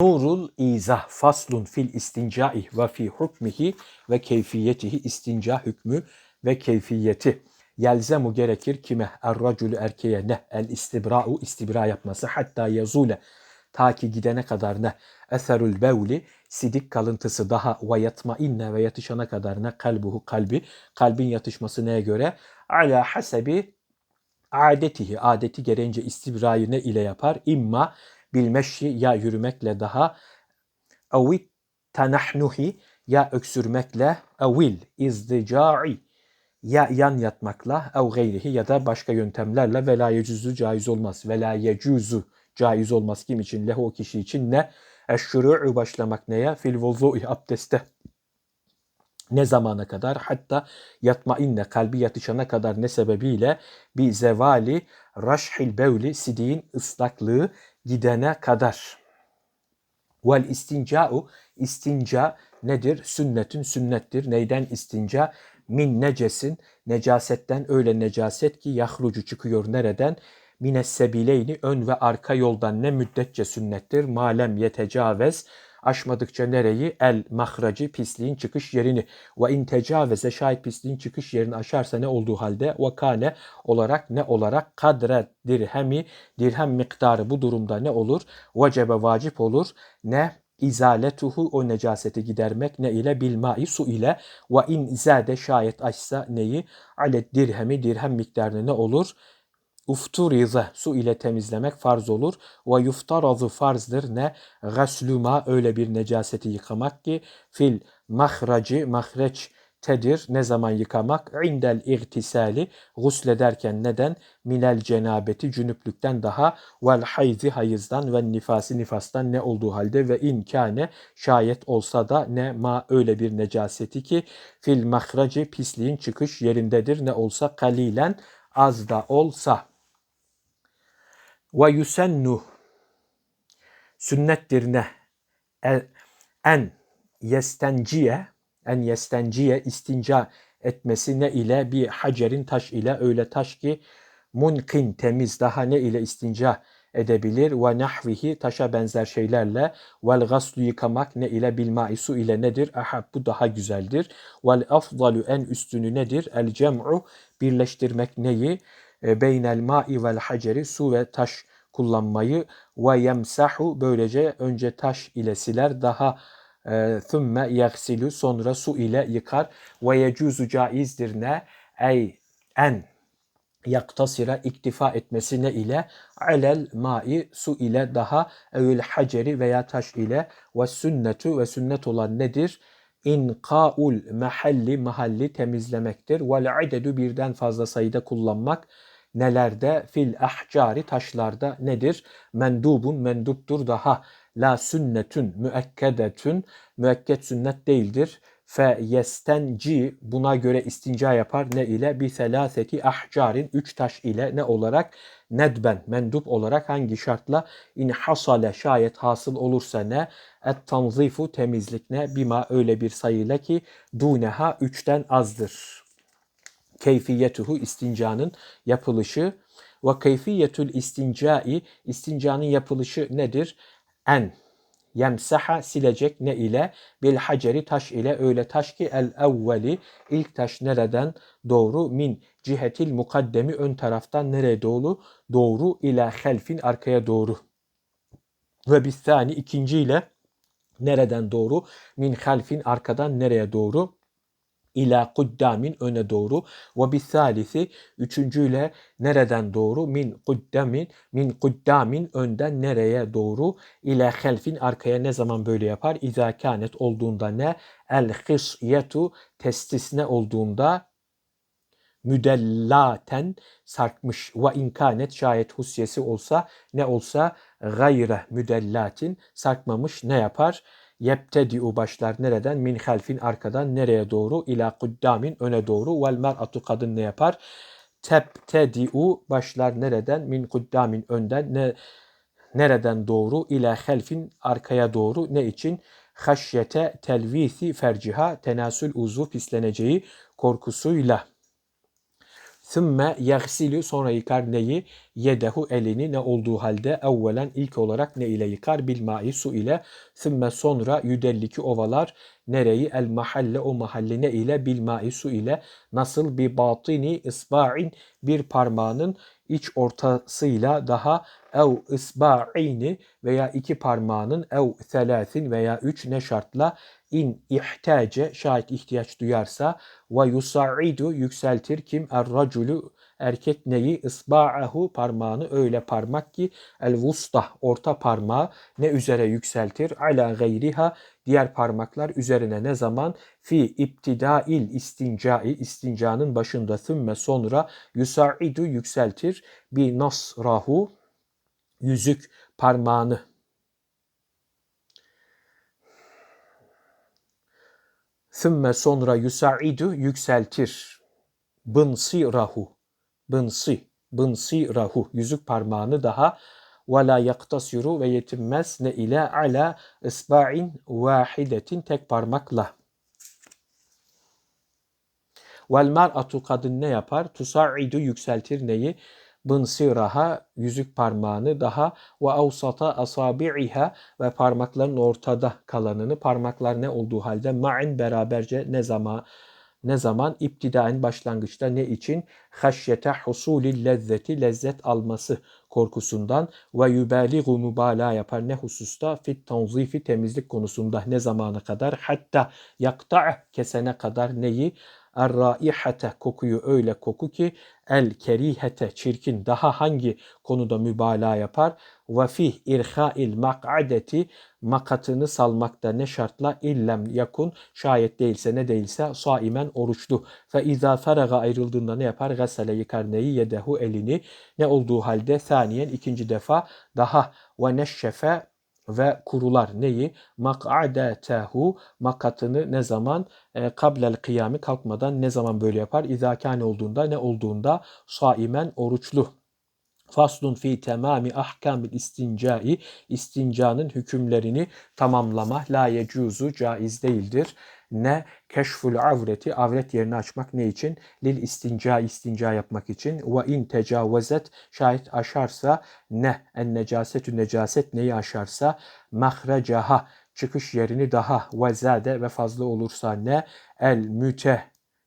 Nurul izah faslun fil istincai ve fi hukmihi ve keyfiyetihi istinca hükmü ve keyfiyeti. Yelzemu gerekir kime? Er-racülü erkeğe ne? El istibra'u istibra yapması. Hatta yazule ta ki gidene kadar ne? Eserül bevli sidik kalıntısı daha ve yatma inne ve yatışana kadar ne? Kalbuhu kalbi. Kalbin yatışması neye göre? Ala hasebi adetihi. Adeti gereğince istibrayı ne ile yapar? İmma bilmeşşi ya yürümekle daha evit tanahnuhi ya öksürmekle evil izdica'i ya yan yatmakla ev gayrihi ya da başka yöntemlerle ve la yecuzu caiz olmaz. Ve la yecuzu caiz olmaz kim için? Lehu o kişi için ne? Eşşuru'u başlamak neye? Fil vuzu'i abdeste. Ne zamana kadar? Hatta yatma inne kalbi yatışana kadar ne sebebiyle? Bir zevali raşhil bevli sidiğin ıslaklığı gidene kadar. Vel istinca'u istinca nedir? Sünnetün sünnettir. Neyden istinca? Min necesin necasetten öyle necaset ki yahrucu çıkıyor nereden? Mines sebileyni ön ve arka yoldan ne müddetçe sünnettir? Malem yetecavez aşmadıkça nereyi? El mahracı pisliğin çıkış yerini. Ve in tecaveze şayet pisliğin çıkış yerini aşarsa ne olduğu halde? Ve kane olarak ne olarak? Kadre dirhemi dirhem miktarı bu durumda ne olur? Vecebe vacip olur. Ne? izaletuhu o necaseti gidermek ne ile bilmai su ile ve in zade şayet açsa neyi alet dirhemi dirhem miktarını ne olur ufturize su ile temizlemek farz olur. Ve yuftarazu farzdır ne gasluma öyle bir necaseti yıkamak ki fil mahracı mahreç tedir ne zaman yıkamak? İndel irtisali guslederken neden? Minel cenabeti cünüplükten daha vel hayzi hayızdan ve nifasi nifastan ne olduğu halde ve inkâne şayet olsa da ne ma öyle bir necaseti ki fil mahracı pisliğin çıkış yerindedir. Ne olsa kalilen az da olsa ve yusennu sünnettir ne en yestenciye en yestenciye istinca etmesi ne ile bir hacerin taş ile öyle taş ki munkin temiz daha ne ile istinca edebilir ve nahvihi taşa benzer şeylerle vel gaslu yıkamak ne ile bilmai su ile nedir? Ahab bu daha güzeldir. Vel afdalu en üstünü nedir? El cem'u birleştirmek neyi? E, beynel ma'i vel haceri su ve taş kullanmayı ve yemsahu böylece önce taş ile siler daha e, thümme yaksilu sonra su ile yıkar. Ve yecuzu caizdir ne? Ey en yaktasira iktifa etmesi ne ile alel mai su ile daha evil haceri veya taş ile. Ve sünnetu ve sünnet olan nedir? İnkaul mahalli mahalli temizlemektir. Vel adedu birden fazla sayıda kullanmak nelerde fil ahcari taşlarda nedir? Mendubun menduptur daha la sünnetün müekkedetün müekket sünnet değildir. Fe yestenci buna göre istinca yapar. Ne ile? Bir selaseti ahcarin üç taş ile ne olarak? Nedben mendup olarak hangi şartla? İn hasale şayet hasıl olursa ne? Et tanzifu temizlik ne? Bima öyle bir sayıyla ki duneha üçten azdır. Keyfiyetuhu istincanın yapılışı. Ve keyfiyetül istincai istincanın yapılışı nedir? En yemsaha silecek ne ile? Bil haceri taş ile. Öyle taş ki el evveli ilk taş nereden doğru? Min cihetil mukaddemi ön taraftan nereye doğru? Doğru ile helfin arkaya doğru. Ve bisani ikinci ile nereden doğru? Min helfin arkadan nereye doğru ila kuddamin öne doğru ve bisalisi üçüncüyle nereden doğru? Min kuddamin min kuddamin önden nereye doğru? İla helfin arkaya ne zaman böyle yapar? İza kanet olduğunda ne? El hisyetu testis ne olduğunda müdellaten sarkmış. Ve inkanet şayet husyesi olsa ne olsa gayre müdellatin sarkmamış ne yapar? Yebtedi'u başlar nereden? Min halfin arkadan nereye doğru? İla kuddamin öne doğru. Vel mer'atu kadın ne yapar? Tebtedi'u başlar nereden? Min kuddamin önden ne nereden doğru? İla helfin arkaya doğru. Ne için? Haşyete telvisi ferciha tenasül uzu pisleneceği korkusuyla. Sümme yagsilu sonra yıkar neyi? Yedehu elini ne olduğu halde evvelen ilk olarak ne ile yıkar? Bil mai su ile. Sümme sonra yüdelliki ovalar nereyi? El mahalle o mahalle ne ile? Bil mai su ile. Nasıl? bir batini isba'in bir parmağının iç ortasıyla daha ev isba'ini veya iki parmağının ev thelâthin veya üç ne şartla in ihtace şayet ihtiyaç duyarsa ve yusaidu yükseltir. Kim? Er raculu erkek neyi? İsba'ahu parmağını öyle parmak ki el vusta orta parmağı ne üzere yükseltir? Ala gayriha diğer parmaklar üzerine ne zaman? Fi iptidail istincai istincanın başında thümme sonra yusaidu yükseltir. Bi nasrahu yüzük parmağını Sümme sonra yusaidu yükseltir. Bınsirahu. Bınsi. Bınsirahu. Yüzük parmağını daha ve la yaktasiru ve yetinmez ne ile ala isba'in vahidetin tek parmakla. Vel mar'atu kadın ne yapar? Tusaidu yükseltir neyi? Bınsiraha yüzük parmağını daha ve avsata asabi'iha ve parmakların ortada kalanını parmaklar ne olduğu halde ma'in beraberce ne zaman ne zaman iptidaen başlangıçta ne için? Haşyete husulil lezzeti lezzet alması korkusundan ve yübaligu mübalağa yapar. Ne hususta? Fit tanzifi temizlik konusunda ne zamana kadar? Hatta yakta kesene kadar neyi Er-raihate kokuyu öyle koku ki el kerihete çirkin daha hangi konuda mübalağa yapar? Ve fih irhail mak'adeti makatını salmakta ne şartla illem yakun şayet değilse ne değilse saimen oruçlu. Fe izâ feraga ayrıldığında ne yapar? Gasele yıkar neyi yedehu elini ne olduğu halde saniyen ikinci defa daha ve neşşefe ve kurular neyi? Mak'adetehu makatını ne zaman? E, kablel kıyami kalkmadan ne zaman böyle yapar? İzâkâne olduğunda ne olduğunda saimen oruçlu. Faslun fi temami ahkamil istincai istincanın hükümlerini tamamlama la yecuzu caiz değildir ne? Keşful avreti avret yerini açmak ne için? Lil istinca istinca yapmak için. Ve in tecavvezet şayet aşarsa ne? En necasetü necaset neyi aşarsa? Mahrecaha çıkış yerini daha ve zade ve fazla olursa ne? El müte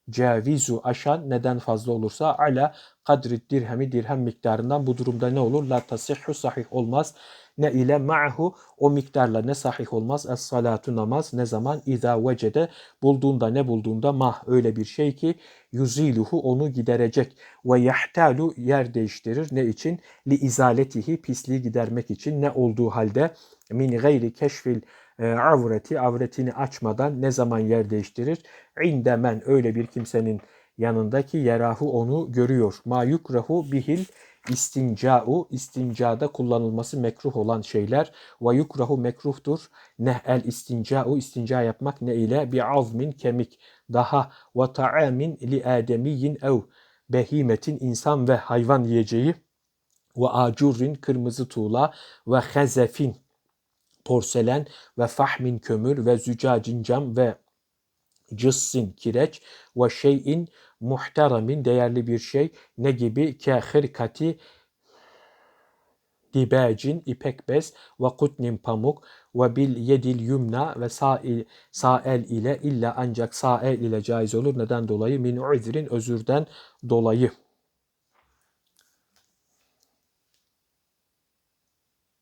cevizu aşan neden fazla olursa ala kadri dirhemi dirhem miktarından bu durumda ne olur? La tasihhu sahih olmaz. Ne ile? Ma'hu o miktarla ne sahih olmaz. Es salatu namaz ne zaman? İza vecede bulduğunda ne bulduğunda mah öyle bir şey ki yuziluhu onu giderecek. Ve yahtalu yer değiştirir. Ne için? Li izaletihi pisliği gidermek için ne olduğu halde. Min gayri keşfil avreti avretini açmadan ne zaman yer değiştirir? İndemen öyle bir kimsenin yanındaki yerahu onu görüyor. Ma yukrahu bihil istinca'u istincada kullanılması mekruh olan şeyler ve yukrahu mekruhtur. Ne el istinca'u istinca yapmak ne ile bi azmin kemik daha ve ta'amin li ademiyyin ev behimetin insan ve hayvan yiyeceği ve acurrin kırmızı tuğla ve hazefin porselen ve fahmin kömür ve zücacin cam ve cıssin kireç ve şeyin muhteramin değerli bir şey ne gibi ke hırkati dibacin ipek bez ve kutnin pamuk ve bil yedil yumna ve sağ, sağ el ile illa ancak sağ el ile caiz olur. Neden dolayı? Min uzrin özürden dolayı.